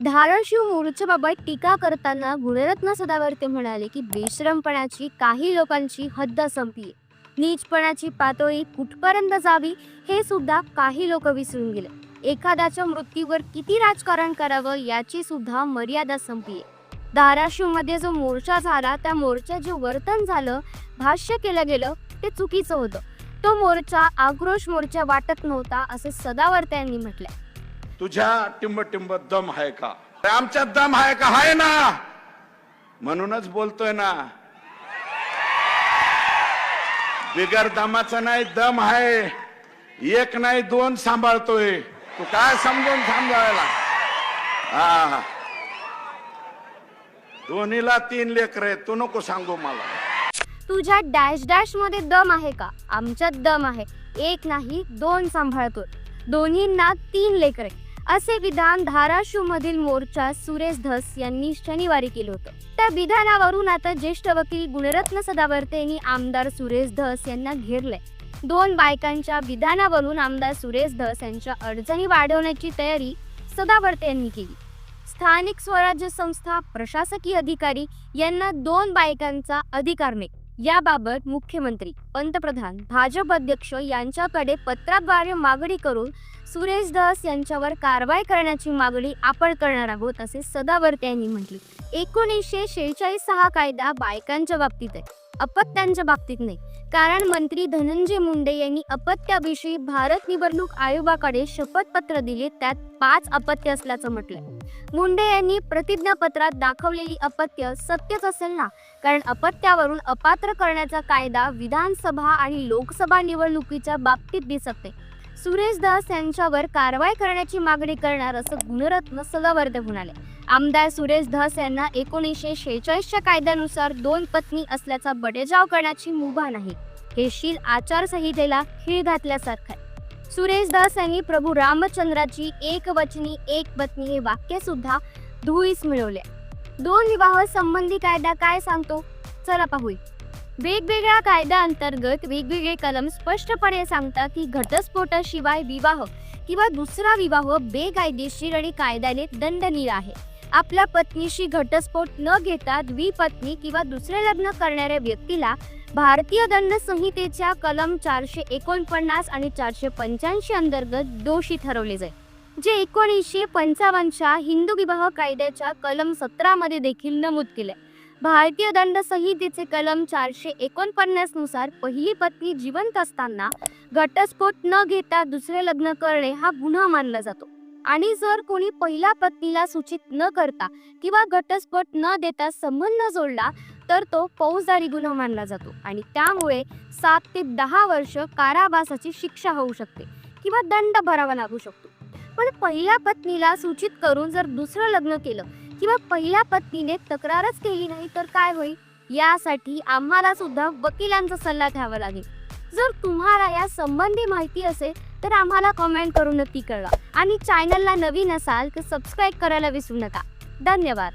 धाराशिव मोर्चाबाबत टीका करताना गुणरत्न सदावर्ते म्हणाले की बेश्रमपणाची काही लोकांची हद्द संपली. नीचपणाची पातळी कुठपर्यंत जावी हे सुद्धा काही लोक विसरून गेले. एखाद्याच्या मृत्यूवर किती राजकारण करावं याची सुद्धा मर्यादा संपली. धाराशिवमध्ये जो मोर्चा झाला त्या मोर्चाचे जे वर्तन झालं भाष्य केलं गेलं ते चुकीचं होतं. तो मोर्चा आक्रोश मोर्चा वाटत नव्हता असे सदावर्त्यांनी यांनी तुझ्या टिंब टिंब दम आहे का? आमच्या आमच्यात दम आहे का? आहे ना. म्हणूनच बोलतोय ना. बिगर दमाचा नाही दम आहे. एक नाही दोन सांभाळतोय. तू काय समजून सांभाळायला? हा. दोन्हीला तीन लेकर आहेत. तू नको सांगू मला. तुझ्या डॅश डॅशमध्ये दम आहे का? आमच्यात दम आहे. एक नाही दोन सांभाळतोय. दोन्हींना तीन लेकरे असे विधान धाराशिव मधील मोर्चा सुरेश धस यांनी शनिवारी केलं होतं. त्या विधानावरून आता ज्येष्ठ वकील गुणरत्न सदावर्ते यांनी आमदार सुरेश धस यांना घेरले दोन बायकांच्या विधानावरून आमदार सुरेश धस यांच्या अडचणी वाढवण्याची तयारी सदावर्ते यांनी केली. स्थानिक स्वराज्य संस्था प्रशासकीय अधिकारी यांना दोन बायकांचा अधिकार नाही याबाबत मुख्यमंत्री पंतप्रधान भाजप अध्यक्ष यांच्याकडे पत्राद्वारे मागणी करून सुरेश दास यांच्यावर कारवाई करण्याची मागणी आपण करणार आहोत असे सदावर्ते यांनी म्हटले. एकोणीसशे शेहेचाळीस सहा कायदा बायकांच्या बाबतीत आहे. अपत्यांच्या बाबतीत नाही. कारण मंत्री धनंजय मुंडे यांनी अपत्याविषयी भारत निवडणूक आयोगाकडे शपथपत्र दिले त्यात पाच अपत्य असल्याचं म्हटलंय. मुंडे यांनी प्रतिज्ञापत्रात दाखवलेली अपत्य सत्यच असेल ना? कारण अपत्यावरून अपात्र करण्याचा कायदा विधानसभा आणि लोकसभा निवडणुकीच्या बाबतीत दिसत सुरेश दास यांच्यावर कारवाई करण्याची मागणी करणार असं गुणरत्न सदावर्ते म्हणाले. आमदार सुरेश धस यांना एकोणीसशे शेहेचाळीसच्या कायद्यानुसार दोन पत्नी असल्याचा बडेजाव करण्याची मुभा नाही. हे शील आचारसंहितेला खीळ घातल्यासारखं आहे. सुरेश दास यांनी प्रभू रामचंद्राची एक वचनी एक पत्नी हे वाक्य सुद्धा धुळीस मिळवले दोन विवाह संबंधी कायदा काय सांगतो? चला पाहूया. वेगवेगळ्या कायद्याअंतर्गत वेगवेगळे कलम स्पष्टपणे सांगतात की घटस्फोटाशिवाय विवाह किंवा दुसरा विवाह बेकायदेशीर आणि कायद्याने दंडनीय आहे. आपल्या पत्नीशी घटस्फोट न घेता द्विपत्नी किंवा दुसरे लग्न करणाऱ्या व्यक्तीला भारतीय दंड संहितेच्या कलम चारशे एकोणपन्नास आणि चारशे पंच्याऐंशी अंतर्गत दोषी ठरवले जाईल. जे एकोणीसशे पंचावन्नच्या हिंदू विवाह कायद्याच्या कलम सतरामध्ये देखील नमूद केले भारतीय दंड संहितेचे कलम चारशे एकोणपन्नासनुसार पहिली पत्नी जिवंत असताना घटस्फोट न घेता दुसरे लग्न करणे हा गुन्हा मानला जातो. आणि जर कोणी पहिल्या पत्नीला सूचित न करता किंवा घटस्फोट न देता संबंध जोडला तर तो फौजदारी गुन्हा मानला जातो. आणि त्यामुळे सात ते दहा वर्ष कारावासाची शिक्षा होऊ शकते किंवा दंड भरावा लागू शकतो. पण पहिल्या पत्नीला सूचित करून जर दुसरं लग्न केलं किंवा पहिल्या पत्नीने तक्रारच केली नाही तर काय होईल? यासाठी आम्हाला सुद्धा वकिलांचा सल्ला घ्यावा लागेल. जर तुम्हाला या संबंधी माहिती असेल तर आम्हाला कमेंट करून नक्की कळवा. आणि चॅनलला नवीन असाल तर सबस्क्राईब करायला विसरू नका. धन्यवाद.